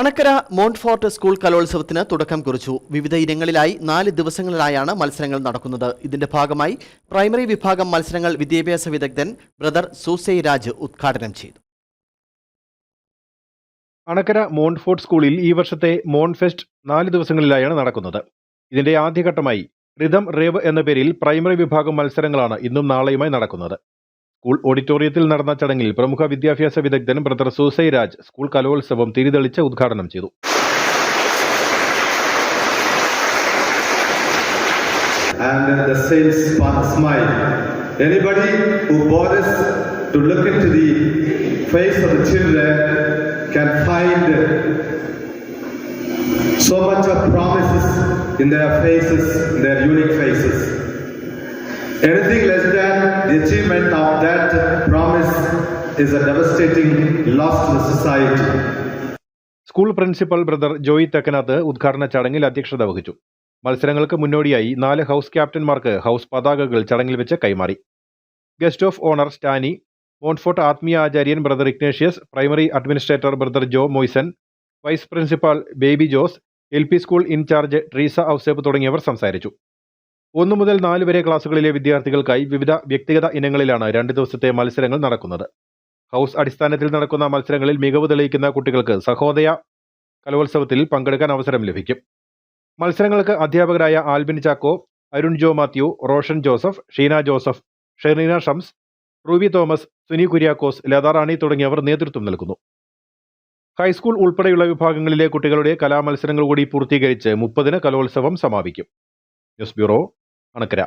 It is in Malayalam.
അണക്കര മോൺട്ഫോർട്ട് സ്കൂൾ കലോത്സവത്തിന് തുടക്കം കുറിച്ചു. വിവിധ ഇനങ്ങളിലായി നാല് ദിവസങ്ങളിലായാണ് മത്സരങ്ങൾ നടക്കുന്നത്. ഇതിന്റെ ഭാഗമായി പ്രൈമറി വിഭാഗം മത്സരങ്ങൾ വിദ്യാഭ്യാസ വിദഗ്ധൻ ബ്രദർ സൂസൈ രാജ് ഉദ്ഘാടനം ചെയ്തു. അണക്കര മോൺഫോർട്ട് സ്കൂളിൽ ഈ വർഷത്തെ മോൺ ഫെസ്റ്റ് നാല് ദിവസങ്ങളിലായാണ് നടക്കുന്നത്. ഇതിന്റെ ആദ്യഘട്ടമായി റിതം റേവ് എന്ന പേരിൽ പ്രൈമറി വിഭാഗം മത്സരങ്ങളാണ് ഇന്നും നാളെയുമായി നടക്കുന്നത്. സ്കൂൾ ഓഡിറ്റോറിയത്തിൽ നടന്ന ചടങ്ങിൽ പ്രമുഖ വിദ്യാഭ്യാസ വിദഗ്ധൻ ബ്രദർ സൂസൈ രാജ് സ്കൂൾ കലോത്സവം തിരിതെളിച്ച് ഉദ്ഘാടനം ചെയ്തു and the same smile. Anybody who bothers to look into the face of the children can find so much of promises in their faces, in their unique faces. Anything less than the achievement of that promise is a devastating loss to the society. School principal brother Joy Thekkanath ഉദ്ഘാടന ചടങ്ങിൽ അധ്യക്ഷത വഹിച്ചു. മത്സരങ്ങൾക്ക് മുന്നോടിയായി നാല് ഹൗസ് ക്യാപ്റ്റന്മാർക്ക് ഹൗസ് പതാകകൾ ചടങ്ങിൽ വെച്ച് കൈമാറി. Guest of honour Stani Montfort ആത്മീയ ആചാര്യൻ brother Ignatius primary administrator brother Jo Moyson vice principal Baby Jose L school incharge Treesa Ouseph തുടങ്ങിയവർ സംസാരിച്ചു. ഒന്നു മുതൽ നാല് വരെ ക്ലാസുകളിലെ വിദ്യാർത്ഥികൾക്കായി വിവിധ വ്യക്തിഗത ഇനങ്ങളിലാണ് രണ്ട് ദിവസത്തെ മത്സരങ്ങൾ നടക്കുന്നത്. ഹൗസ് അടിസ്ഥാനത്തിൽ നടക്കുന്ന മത്സരങ്ങളിൽ മികവ് തെളിയിക്കുന്ന കുട്ടികൾക്ക് സഹോദയ കലോത്സവത്തിൽ പങ്കെടുക്കാൻ അവസരം ലഭിക്കും. മത്സരങ്ങൾക്ക് അധ്യാപകരായ ആൽബിൻ ചാക്കോ അരുൺ ജോ മാത്യു റോഷൻ ജോസഫ് ഷീന ജോസഫ് ഷെറീന ഷംസ് റൂബി തോമസ് സുനി കുര്യാക്കോസ് ലതാറാണി തുടങ്ങിയവർ നേതൃത്വം നൽകുന്നു. ഹൈസ്കൂൾ ഉൾപ്പെടെയുള്ള വിഭാഗങ്ങളിലെ കുട്ടികളുടെ കലാമത്സരങ്ങൾ കൂടി പൂർത്തീകരിച്ച് മുപ്പതിന് കലോത്സവം സമാപിക്കും. News bureau Anakkara